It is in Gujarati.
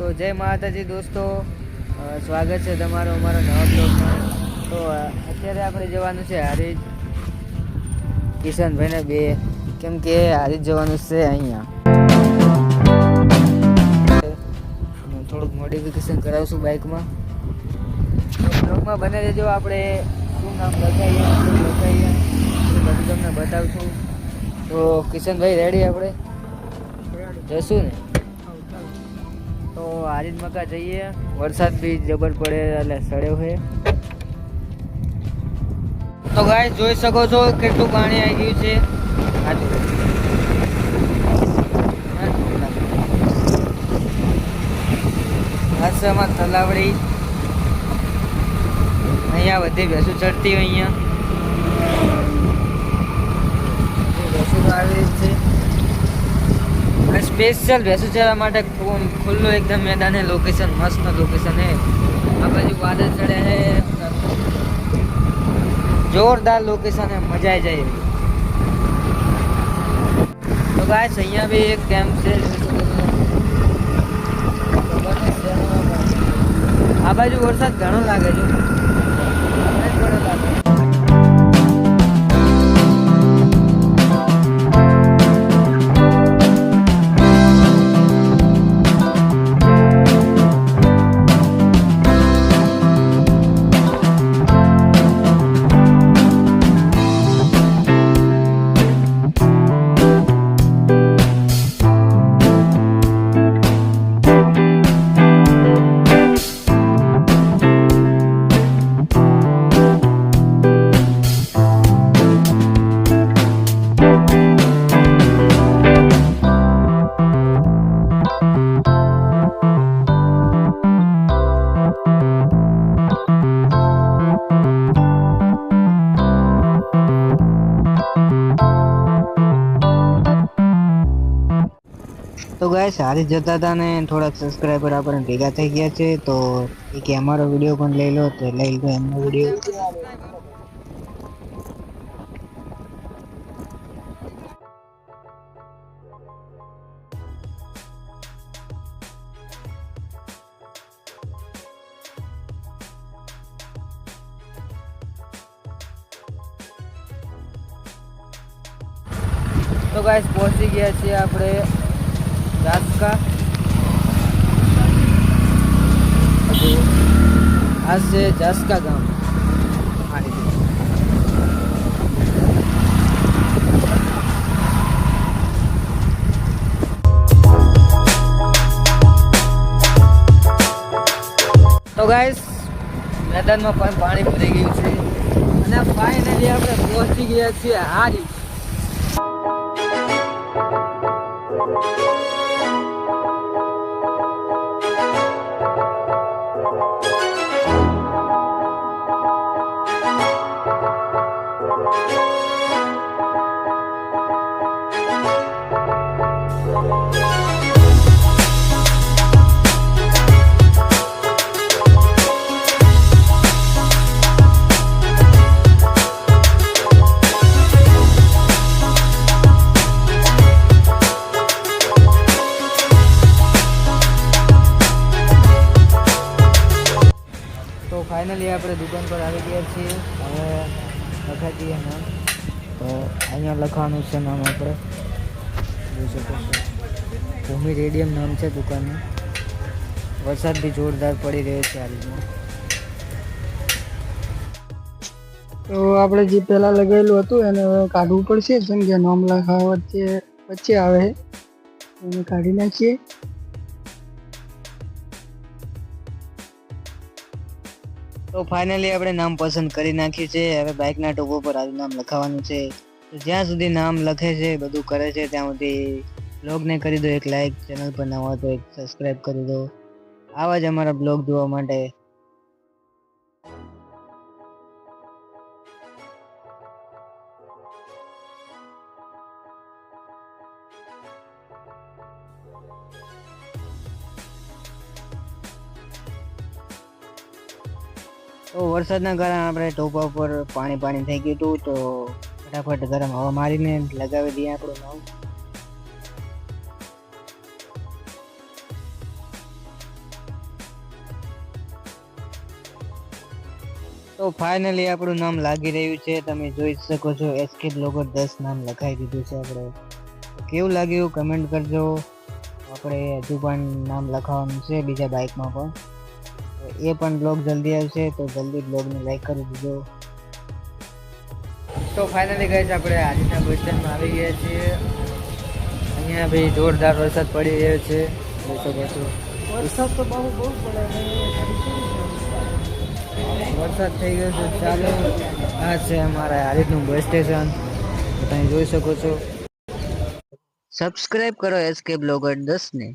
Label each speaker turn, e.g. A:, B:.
A: તો જય માતાજી દોસ્તો. સ્વાગત છે તમારો અમારો નવા બ્લોગમાં. તો અત્યારે આપણે જવાનું છે હારીજ, કિશનભાઈને બે. કેમ કે હારીજ જવાનું છે અહીંયા. થોડુંક મોડિફિકેશન કરાવશું બાઇકમાં. બ્લોગમાં બને રહેજો, આપણે શું નામ લખાઈએ લખાઈએ બધું તમને બતાવશું. તો, કિશનભાઈ રેડી આપણે? જશું ને? હારીજ મકા જઈએ. વરસાદ બી જબર પડે એટલે સડ્યો છે. તો ગાય જોઈ શકો છો કેટલું પાણી આવી ગયું છે. જુઓ. તલાવડી. અહીંયા બધી ભેંસું ચડતી હોય અહીંયા ભેંસો તો આવી જ છે અને સ્પેશિયલ ભેંસો ચરવા માટે ખુલ્લું એકદમ મેદાન હે લોકેશન મસ્ત લોકેશન હે. આ બાજુ વાદળ ચડે હે. જોરદાર લોકેશન હે, મજા આવી જાય. તો ગાઈસ અહીંયા બી એક કેમ્પ છે. આ બાજુ વરસાદ ઘણો લાગે છે. તો ગાય સારી જતા હતા ને થોડાક સબસ્ક્રાઈબર આપણને ભેગા થઈ ગયા છે, તો એ કે અમારો વીડિયો પણ લઈ લો, તો લઈ લો એમનો વીડિયો તો ગાઈસ પહોંચી ગયા છીએ આપણે જાસકા હજુ આ છે જાસકા ગામ. તો ગાઈસ મેદાનમાં પણ પાણી ભરી ગયું છે. અને ફાઇનલી આપણે પહોંચી ગયા છીએ હારી. ફાઇનલી આપણે દુકાન પર આવી ગયા છીએ. હવે લખા દઈએ નામ તો અહીંયા લખવાનું છે નામ આપણે. જોઈ શકો છો. ભૂમિ રેડિયમ નામ છે દુકાનનું. વરસાદ બી જોરદાર પડી રહ્યો છે રીતના.
B: તો આપણે જે પહેલાં લગાવેલું હતું એને કાઢવું પડશે, જેમ કે નામ લખાવા વચ્ચે વચ્ચે આવે એને કાઢી નાખીએ.
A: તો ફાઇનલી આપણે નામ પસંદ કરી નાખ્યું છે હવે બાઇકના ટોપ પર આનું નામ લખાવવાનું છે. તો જ્યાં સુધી નામ લખે છે, બધું કરે છે, ત્યાં સુધી બ્લોગને કરી દો, એક લાઇક ચેનલ પર નવા તો એક સબસ્ક્રાઇબ કરી દો. આવા જ અમારા બ્લોગ જોવા માટે તો વરસાદના કારણે આપણે ટોપા ઉપર પાણી પાણી થઈ ગયું હતું તો ફટાફટ ગરમ હવા મારીને લગાવી દઈએ આપણું નામ. તો ફાઇનલી આપણું નામ લાગી રહ્યું છે. તમે જોઈ શકો છો એસકે લોગો દસ નામ લખાઈ દીધું છે આપણે. કેવું લાગ્યું? કમેન્ટ કરજો. આપણે હજુ પણ નામ લખાવાનું છે બીજા બાઇકમાં પણ. એ પણ બ્લોગ જલ્દી આવશે તો જલ્દી બ્લોગને લાઈક કરી દીધો તો ફાઇનલી છે આપણે આજના બસ સ્ટેન્ડમાં આવી ગયા છીએ. અહીંયા ભાઈ જોરદાર વરસાદ પડી રહ્યો છે. જોઈ શકો છો
B: વરસાદ તો બહુ બહુ પડે
A: વરસાદ થઈ ગયો છે ચાલો. આ છે અમારા હારીજનું બસ સ્ટેશન તમે જોઈ શકો છો. સબસ્ક્રાઈબ કરો એસકે બ્લોગર દસ ને.